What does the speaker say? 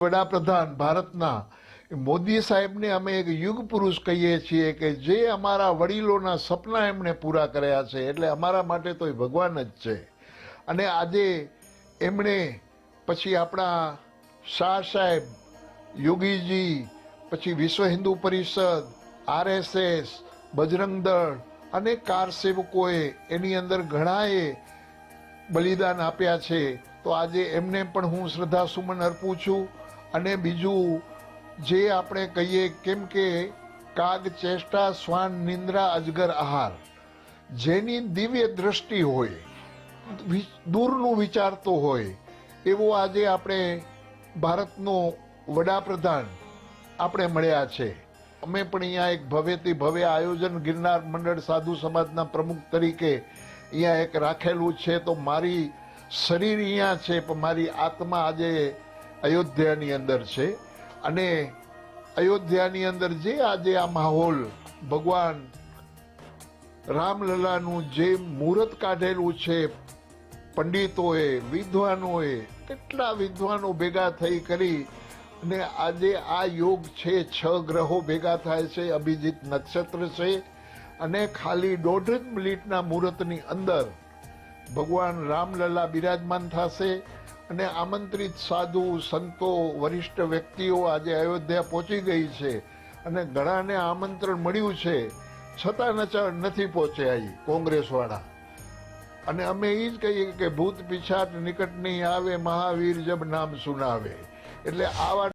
વડાપ્રધાન ભારતના. મોદી સાહેબને અમે એક યુગ પુરુષ કહીએ છીએ કે જે અમારા વડીલોના સપના એમણે પૂરા કર્યા છે, એટલે અમારા માટે તો એ ભગવાન જ છે. અને આજે એમણે પછી આપણા શાહ સાહેબ, યોગીજી, પછી વિશ્વ હિન્દુ પરિષદ, આરએસએસ, બજરંગ દળ અને કાર સેવકોએ એની અંદર ઘણાએ બલિદાન આપ્યા છે. તો આજે એમને પણ હું શ્રદ્ધા સુમન અર્પું છું. અને બીજું, જે આપણે કહીએ કેમ કે કાગ, ચેષ્ટા, શ્વાન, નિંદ્રા, અજગર, આહાર, જેની દિવ્ય દ્રષ્ટિ હોય દૂરનું વિચારતો હોય, એવો આજે આપણે ભારતનો વડાપ્રધાન આપણે મળ્યા છે. અમે પણ અહીંયા એક ભવ્યથી ભવ્ય આયોજન ગિરનાર મંડળ સાધુ સમાજના પ્રમુખ તરીકે અહીંયા એક રાખેલું છે. તો મારી શરીર અહીંયા છે, પણ મારી આત્મા આજે અયોધ્યાની અંદર છે. અને અયોધ્યાની અંદર જે આજે આ માહોલ, ભગવાન રામલલાનું જે મુહૂર્ત કાઢેલું છે, પંડિતોએ, વિદ્વાનોએ, કેટલા વિદ્વાનો ભેગા થઈ કરી અને આજે આ યોગ છે, છ ગ્રહો ભેગા થાય છે, અભિજીત નક્ષત્ર છે અને ખાલી દોઢ મિનિટના મુહૂર્તની અંદર ભગવાન રામલલા બિરાજમાન થશે. અને આમંત્રિત સાધુ, સંતો, વરિષ્ઠ વ્યક્તિઓ આજે અયોધ્યા પહોંચી ગઈ છે અને ઘણાને આમંત્રણ મળ્યું છે. છતાં નથી પહોંચ્યા ઈ કોંગ્રેસવાળા. અને અમે એ જ કહીએ કે ભૂત પિછાટ નિકટ નહીં આવે, મહાવીર જબ નામ સુનાવે. એટલે આવા